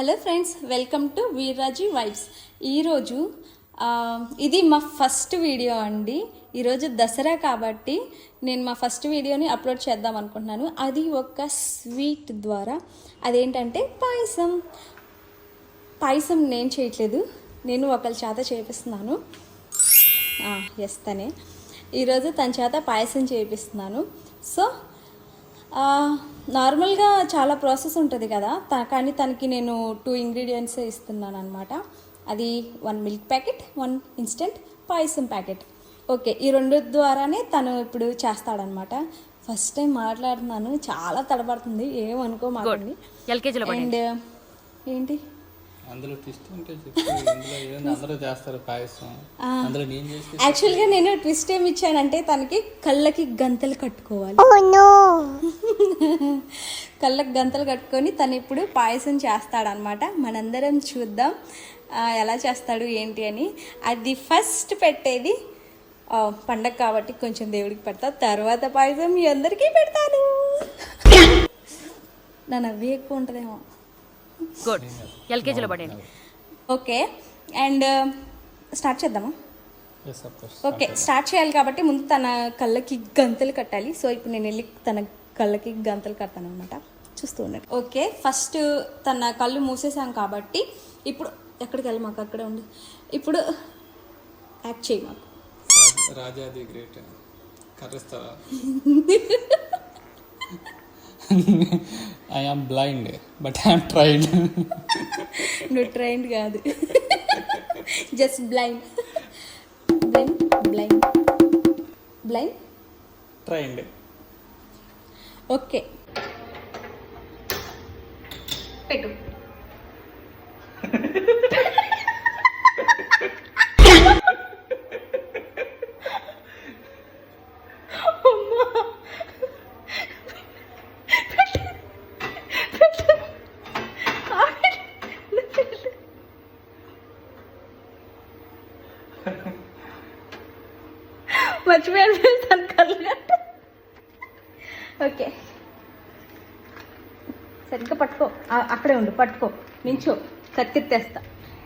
Hello friends welcome to Veerraji vibes. ఈరోజు ఇది మా ఫస్ట్ వీడియో అండి. ఈరోజు దసరా కాబట్టి నేను మా ఫస్ట్ వీడియోని అప్లోడ్ చేద్దాం అనుకుంటున్నాను. అది ఒక స్వీట్ ద్వారా. అదేంటంటే పాయసం. పాయసం నేను చేయట్లేదు. నేను ఒకరి చేత చేపిస్తున్నాను. ఎస్ తనే. ఈరోజు తన చేత పాయసం చేపిస్తున్నాను. సో నార్మల్గా చాలా ప్రాసెస్ ఉంటుంది కదా కానీ తనకి నేను టూ ఇంగ్రీడియంట్స్ ఇస్తున్నాను అనమాట అది one milk packet one instant payasam packet. Okay ఈ రెండు ద్వారానే తను ఇప్పుడు చేస్తాడనమాట ఫస్ట్ టైం మాట్లాడుతున్నాను చాలా తడబడుతుంది ఏమనుకో మాకండి ఎల్కేజీలో అండ్ ఏంటి? అందులో ట్విస్ట్ ఉంటే అందరూ చేస్తారు పాయసం. అందులో నేను చేసి యాక్చువల్గా నేను ట్విస్ట్ ఏమి ఇచ్చానంటే తనకి కళ్ళకి గంతలు కట్టుకోవాలి. కళ్ళకి గంతలు కట్టుకొని తను ఇప్పుడు పాయసం చేస్తాడనమాట మనందరం చూద్దాం ఆ, ఎలా చేస్తాడు ఏంటి అని. అది ఫస్ట్ పెట్టేది పండగ కాబట్టి కొంచెం దేవుడికి పెడతా. తర్వాత పాయసం మీ అందరికీ పెడతాను. నా నవ్వి ఎక్కువ ఉంటుందేమో. గుడ్. ఎల్కేజీలో పడండి ఓకే. అండ్ స్టార్ట్ చేద్దామా? అఫ్ కోర్స్ ఓకే స్టార్ట్ చేయాలి కాబట్టి ముందు తన కళ్ళకి గంతలు కట్టాలి. సో ఇప్పుడు నేను వెళ్ళి తన కళ్ళకి గంతలు కడతాను అనమాట చూస్తూ ఉండండి. ఓకే ఫస్ట్ తన కళ్ళు మూసేసాం కాబట్టి ఇప్పుడు ఎక్కడికి వెళ్ళి మాకు? అక్కడే ఉండి. ఇప్పుడు యాక్ట్ చేయి మాకు. రాజాది great కర్రిస్తావా I am blind but I'm tried నువ్వు ట్రైన్డ్ కాదు. Just blind blind blind blind trained okay పెట్టు మర్చిపోయాను తన కళ్ళు ఓకే సరిగ్గా పట్టుకో. అక్కడే ఉండు పట్టుకో. నించో కత్తిత్తేస్తా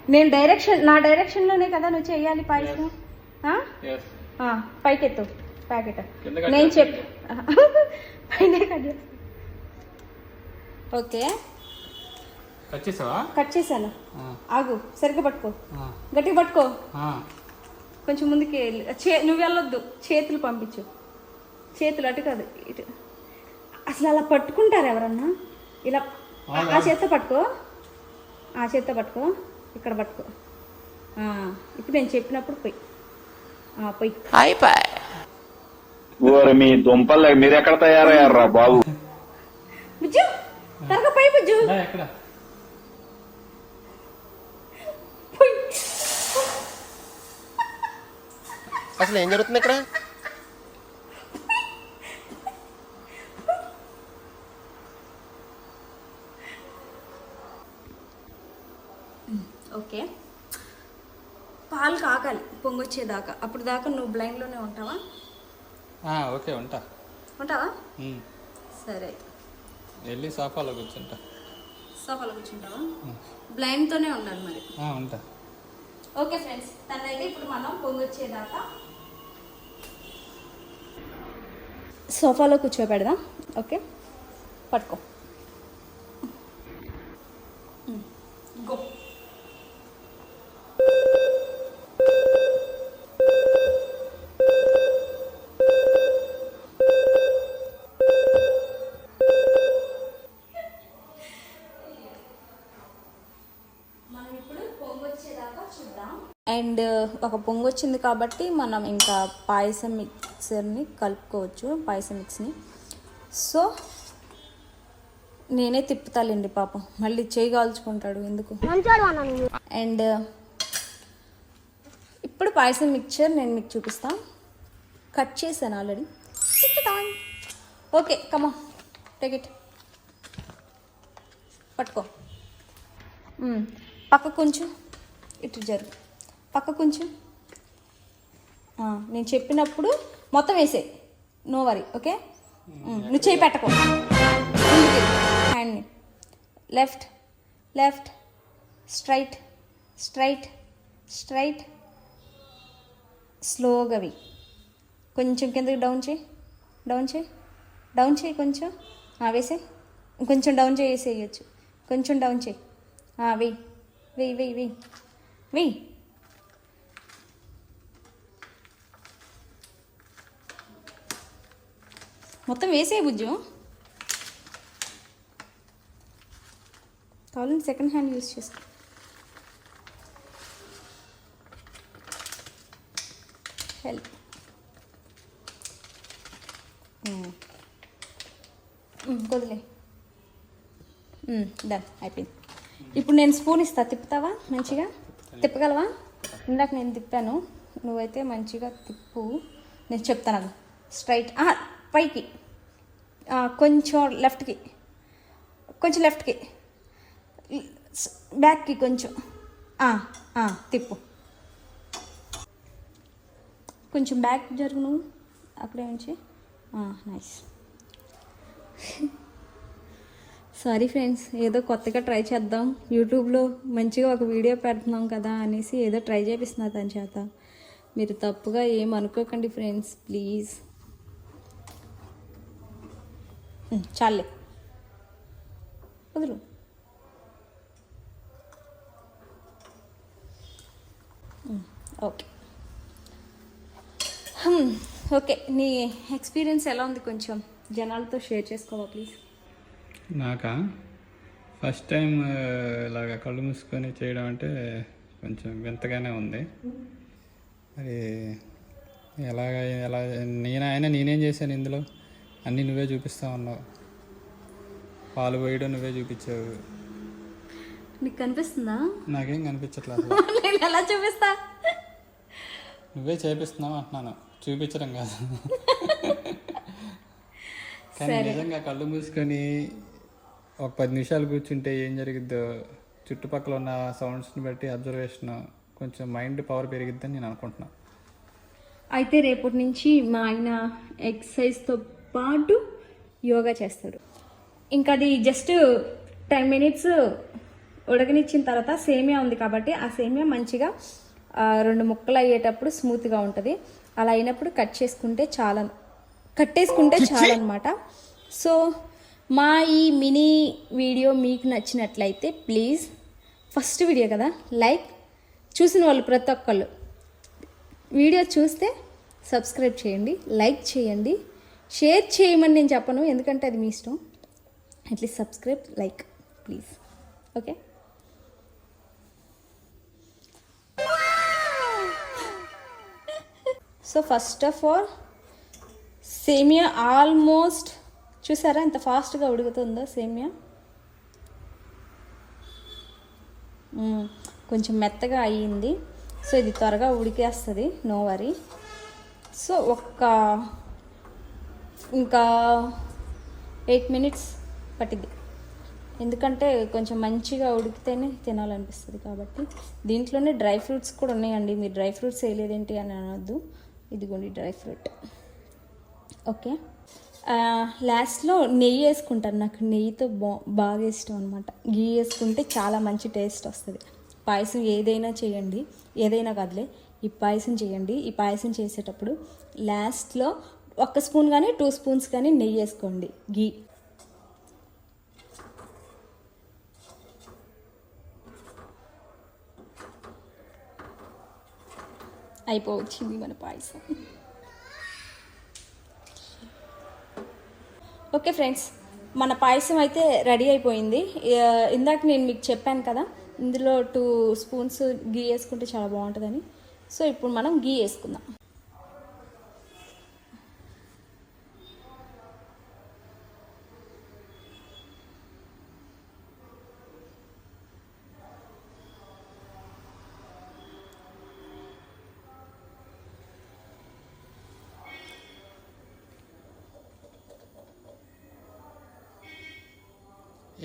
నేను డైరెక్షన్ నా డైరెక్షన్లోనే కదా నువ్వు చేయాలి పాయసం? పైకెత్తు ప్యాకెట్. నేను చెప్ పైన కట్. ఓకే. కట్ చేశాను. ఆగు సరిగ్గా పట్టుకో. గట్టిగా పట్టుకో. కొంచెం ముందుకి వెళ్ళి. చే నువ్వు వెళ్ళొద్దు. చేతులు పంపించు. చేతులు అటు కాదు ఇటు. అసలు అలా పట్టుకుంటారు ఎవరన్నా? ఇలా ఆ- చేత్తో పట్టుకో. ఆ చేత్తో పట్టుకో. ఇక్కడ పట్టుకో. ఆ, ఇప్పుడు నేను చెప్పినప్పుడు పోయి. ఆ, పోయి. మీ దుంపలు మీరెక్కడ తయారయ్యారా బాబు? బుజ్జు త్వరగా పోయి బుజ్జు. ఎక్కడ? అసలు ఏం జరుగుతుంది ఇక్కడ? ఓకే. పాలు కాగాలి పొంగొచ్చేదాకా. అప్పుడు దాకా నువ్వు బ్లైండ్లోనే ఉంటావా? ఓకే ఉంటా. ఉంటావా. సరే. వెళ్ళి సోఫాలో కూర్చుంటా. సోఫాలో కూర్చుంటావా? బ్లైండ్తోనే ఉండాలి మరి. ఉంటా. ఓకే ఫ్రెండ్స్ తనైతే ఇప్పుడు మనం పొంగొచ్చేదాకా సోఫాలో కూర్చోబెడదాం. ఓకే. పట్టుకో గో మనం ఇప్పుడు పొంగొచ్చేదాకా చూద్దాం అండ్ ఒక పొంగు వచ్చింది కాబట్టి మనం ఇంకా పాయసం మిక్సర్ని కలుపుకోవచ్చు పాయసం మిక్స్ని. సో నేనే తిప్పుతాలేండి పాపం. మళ్ళీ చేయి కాల్చుకుంటాడు ఎందుకు? అండ్ ఇప్పుడు పాయసం మిక్చర్ నేను మీకు చూపిస్తాను కట్ చేశాను ఆల్రెడీ. ఓకే కమా టేక్ ఇట్ పట్టుకో. పక్క కొంచెం ఇటు జరుగు. పక్క కొంచెం నేను చెప్పినప్పుడు మొత్తం వేసే. No worry okay. నువ్వు చేయి పెట్టకో. హ్యాండ్ని left left straight straight straight స్లోగా వెయ్యి కొంచెం కిందకి డౌన్ చేయి. డౌన్ చేయి. డౌన్ చేయి కొంచెం. ఆ, వేసేయ్ కొంచెం డౌన్ చేసేయచ్చు కొంచెం డౌన్ చేయి. వెయ్యి వెయ్యి వెయ్యి వెయ్యి వెయ్యి మొత్తం వేసే బుజ్జు. కావాలంటే సెకండ్ హ్యాండ్ యూస్ చేసుకో. హెల్ప్ కొదిలే డన్ అయిపోయింది. ఇప్పుడు నేను స్పూన్ ఇస్తా. తిప్పుతావా? మంచిగా? తిప్పగలవా? ఇందాక నేను తిప్పాను. నువ్వైతే మంచిగా తిప్పు. నేను చెప్తాను అది స్ట్రైట్ పైకి కొంచెం లెఫ్ట్కి కొంచెం లెఫ్ట్కి బ్యాక్కి కొంచెం తిప్పు. కొంచెం బ్యాక్ జరుగును అక్కడే ఉంచి. నైస్ సారీ ఫ్రెండ్స్ ఏదో కొత్తగా ట్రై చేద్దాం. యూట్యూబ్లో మంచిగా ఒక వీడియో పెడుతున్నాం కదా అనేసి ఏదో ట్రై చేపిస్తున్నా దాని చేత. మీరు తప్పుగా ఏం అనుకోకండి ఫ్రెండ్స్ ప్లీజ్ చాలే. వదులు. ఓకే. ఓకే. నీ ఎక్స్పీరియన్స్ ఎలా ఉంది కొంచెం? జనాలతో షేర్ చేసుకోవా ప్లీజ్? నాకా? ఫస్ట్ టైం ఇలాగ కళ్ళు మూసుకొని చేయడం అంటే కొంచెం వింతగానే ఉంది. మరి ఎలాగ ఎలా నేను అయినా నేనేం చేశాను ఇందులో? అన్నీ నువ్వే చూపిస్తా ఉన్నావు. పాలు పోయడం నువ్వే చూపించావు. నీకు కనిపిస్తుందా? నాకేం కనిపించట్లేదు. నేను ఎలా చూపిస్తా? నువ్వే చేపిస్తున్నావు అంటున్నాను. చూపించడం కాదు. కానీ నిజంగా కళ్ళు మూసుకొని ఒక పది నిమిషాలు కూర్చుంటే ఏం జరిగిద్దో? చుట్టుపక్కల ఉన్న సౌండ్స్ని బట్టి అబ్జర్వేషన్ కొంచెం మైండ్ పవర్ పెరిగిద్దని నేను అనుకుంటున్నా. అయితే రేపటి నుంచి మా ఆయన ఎక్సర్సైజ్తో పాటు యోగా చేస్తాడు ఇంకా అది జస్ట్ టెన్ మినిట్స్ ఉడకనిచ్చిన తర్వాత సేమియా ఉంది కాబట్టి ఆ సేమియా మంచిగా రెండు ముక్కలు అయ్యేటప్పుడు స్మూత్గా ఉంటుంది. అలా అయినప్పుడు కట్ చేసుకుంటే చాలా కట్టేసుకుంటే చాలన్నమాట. సో మా ఈ మినీ వీడియో మీకు నచ్చినట్లయితే ప్లీజ్ ఫస్ట్ వీడియో కదా లైక్ చూసిన వాళ్ళు ప్రతి ఒక్కళ్ళు. వీడియో చూస్తే సబ్స్క్రైబ్ చేయండి లైక్ చేయండి. షేర్ చేయమని నేను చెప్పను ఎందుకంటే అది మీ ఇష్టం. At least subscribe like please okay so first of all సేమియా ఆల్మోస్ట్ చూసారా ఎంత ఫాస్ట్గా ఉడుకుతుందో సేమియా? Hmm, కొంచెం మెత్తగా అయ్యింది. సో ఇది త్వరగా ఉడికేస్తుంది నో వరీ సో ఒక్క ఇంకా ఎయిట్ మినిట్స్ పట్టింది ఎందుకంటే కొంచెం మంచిగా ఉడికితేనే తినాలనిపిస్తుంది కాబట్టి. దీంట్లోనే డ్రై ఫ్రూట్స్ కూడా ఉన్నాయండి. మీరు డ్రై ఫ్రూట్స్ వేయలేదేంటి అని అనొద్దు. ఇదిగోండి డ్రై ఫ్రూట్. ఓకే. లాస్ట్లో నెయ్యి వేసుకుంటాను. నాకు నెయ్యితో బా బాగా ఇష్టం అనమాట గీ వేసుకుంటే చాలా మంచి టేస్ట్ వస్తుంది. పాయసం ఏదైనా చేయండి. ఏదైనా కాదులే. ఈ పాయసం చేయండి. ఈ పాయసం చేసేటప్పుడు లాస్ట్లో ఒక్క స్పూన్ కానీ టూ స్పూన్స్ కానీ నెయ్యి వేసుకోండి. గీ. అయిపోవచ్చింది మన పాయసం. ఓకే ఫ్రెండ్స్ మన పాయసం అయితే రెడీ అయిపోయింది. ఇందాక నేను మీకు చెప్పాను కదా ఇందులో టూ స్పూన్స్ గీ వేసుకుంటే చాలా బాగుంటుందని. సో ఇప్పుడు మనం గీ వేసుకుందాం.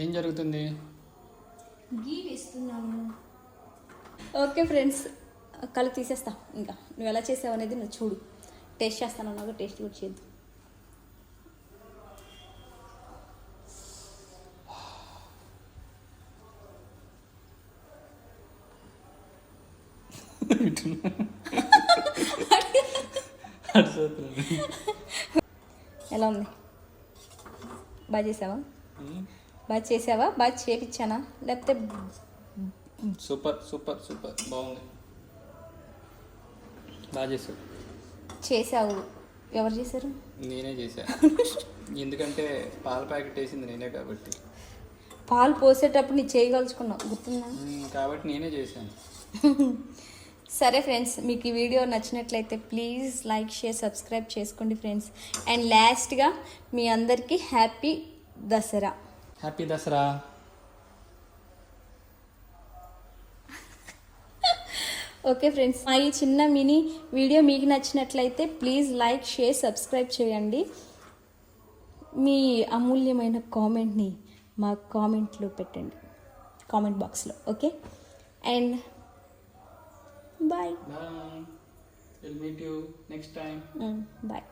ఏం జరుగుతుంది? గీ ఓకే ఫ్రెండ్స్ కళ్ళు తీసేస్తా. ఇంకా నువ్వు ఎలా చేసావు అనేది నువ్వు చూడు. టేస్ట్ చేస్తాను నాకు టేస్ట్ కూడా చేద్దు ఎలా ఉంది? బాగా చేసావా? బాగా చేసావా? బాగా చేపించానా? లేకపోతే సూపర్ సూపర్ సూపర్. బాగుంది. బాగా చేసావు. చేసావు. ఎవరు చేశారు? నేనే చేశా. ఎందుకంటే పాల ప్యాకెట్ వేసింది నేనే కాబట్టి. పాలు పోసేటప్పుడు నీ చేయగలుచుకున్నావు గుర్తుందా? కాబట్టి నేనే చేశాను. సరే ఫ్రెండ్స్ మీకు ఈ వీడియో నచ్చినట్లయితే ప్లీజ్ లైక్ షేర్ సబ్స్క్రైబ్ చేసుకోండి ఫ్రెండ్స్. అండ్ లాస్ట్గా మీ అందరికీ happy Dasara. Happy Dasara okay friends మా ఈ చిన్న మినీ వీడియో మీకు నచ్చినట్లయితే ప్లీజ్ లైక్ షేర్ సబ్స్క్రైబ్ చేయండి. మీ అమూల్యమైన కామెంట్ని మా కామెంట్లో పెట్టండి. కామెంట్ బాక్స్లో ఓకే అండ్ బాయ్ బాయ్